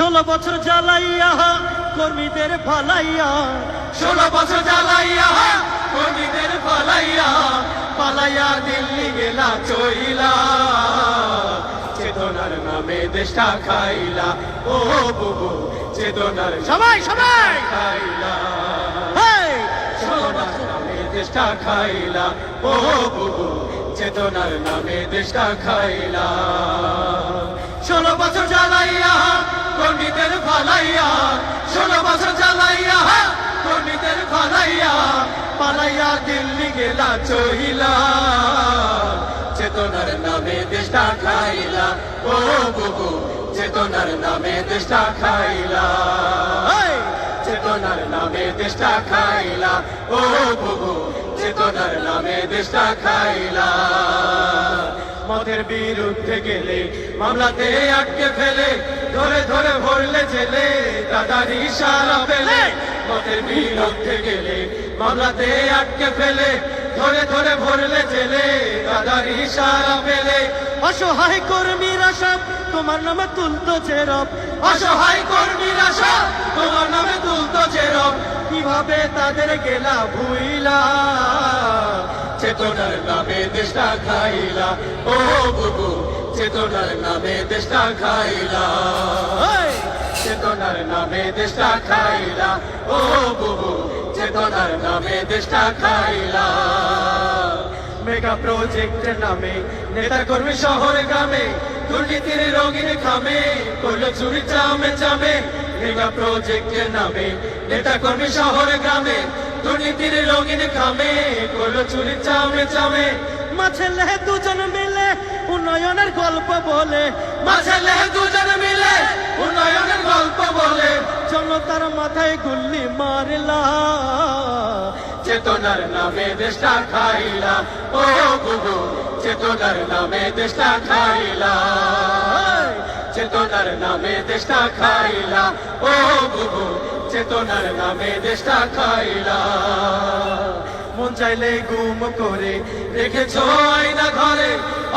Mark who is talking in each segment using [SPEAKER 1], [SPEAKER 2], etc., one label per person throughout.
[SPEAKER 1] ষোলো বছর জ্বালাইয়া কর্মীদের ভালাইয়া
[SPEAKER 2] ষোলো বছর জ্বালাইয়া কর্মীদের পালাইয়া পালাইয়া দিল্লি গেলা চইলা চেতনার নামে দেশটা খাইলা ও বুবু চেতনার
[SPEAKER 1] সবাই সবাই!
[SPEAKER 2] খাইলা। দেশটা খাইলা ও বুবু চেতনার নামে দেশটা খাইলা। ভালাইয়া ষোলো বছর জ্বালাইয়া কর্মীদের ভালাইয়া পালাইয়া দিল্লি গেলা চহিলা চেতনার নামে দেশটা খাইলা, ও বুবু চেতনার নামে দেশটা খাইলা! চেতনার নামে দেশটা খাইলা, ও বুবু চেতনার নামে দেশটা খাইলা মদের বিরুদ্ধে গেলে মামলাতে আটকে ফেলে ধরে ধরে ভরলে জেলে দাদার ইশারা পেলে মদের বিরুদ্ধে গেলে মামলাতে আটকে ফেলে ধরে ধরে ভরলে জেলে দাদার ইশারা পেলে।
[SPEAKER 1] অসহায় কর্মীরা সব তোমার নামে তুলতো চেরব
[SPEAKER 2] অসহায় কর্মীরা সব তোমার নামে তুলতো চেরব কীভাবে তাদের গেলা ভুইলা? চেতনার নামে দেশটা খাইলা। ও বুবু চেতনার নামে দেশটা খাইলা! চেতনার নামে দেশটা খাইলা। ও বুবু চেতনার নামে দেশটা খাইলা। মেগা প্রজেক্টের নামে। নেতা কর্মী শহর গ্রামে, দুর্নীতির রঙিন খামে, করল চুরি, চামে চামে। মেগা প্রজেক্টের নামে। নেতা কর্মী শহর গ্রামে, দুর্নীতির রঙিন খামে, করল চুরি, চামে চামে।
[SPEAKER 1] মাছেলে দুজন মিলে উন্নয়নের গল্প বলে
[SPEAKER 2] মাঝেলে দুজন মিলে উন্নয়নের গল্প বলে।
[SPEAKER 1] জনতার মাথায় গুল্লি মারলা,
[SPEAKER 2] চেতনার নামে দেশটা খাইলা। ও বুবু চেতনার নামে দেশটা খাইলা! চেতনার নামে দেশটা খাইলা। ও বুবু চেতনার নামে দেশটা খাইলা। মন চাইলে গুম করে রেখেছো আয়না ঘরে,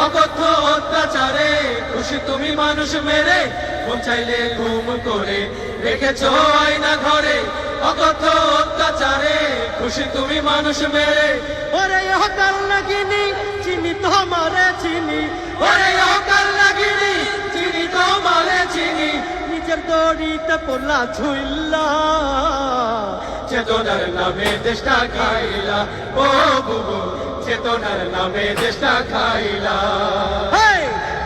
[SPEAKER 2] অকথ্য অত্যাচারে। খুশি তুমি মানুষ মেরে, মন চাইলে গুম করে রেখেছো আয়না ঘরে, অকথ্য অত্যাচারে। খুশি তুমি মানুষ মেরে।
[SPEAKER 1] ওরে কাল লাগিনি চিনি তোমারে চিনি।
[SPEAKER 2] ওরে অকাল লাগিনি চিনি তো মারে চিনি।
[SPEAKER 1] নিজের দড়িতে পড়লা ঝুইল্লা
[SPEAKER 2] চেতনার নামে দেশটা খাইলা। ও বুবু চেতনার নামে দেশটা খাইলা!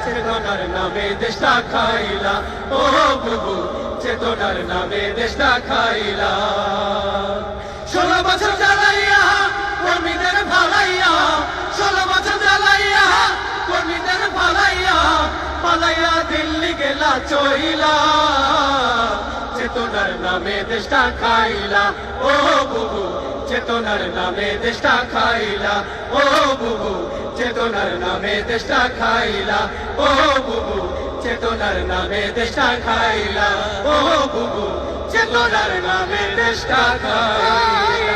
[SPEAKER 2] চেতনার নামে দেশটা খাইলা। ও বুবু চেতনার নামে দেশটা খাইলা। ষোলো বছর জ্বালাইয়া কর্মীদের ভালাইয়া। ষোলো বছর জ্বালাইয়া কর্মীদের ভালাইয়া। পালাইয়া দিল্লি গেলা চইলা, চেতনার নামে দেশটা খাইলা। ও বুবু, চেতনার নামে দেশটা খাইলা। ও বুবু, চেতনার নামে দেশটা খাইলা। ও বুবু, চেতনার নামে দেশটা খাইলা। ও বুবু, চেতনার নামে দেশটা খাইলা।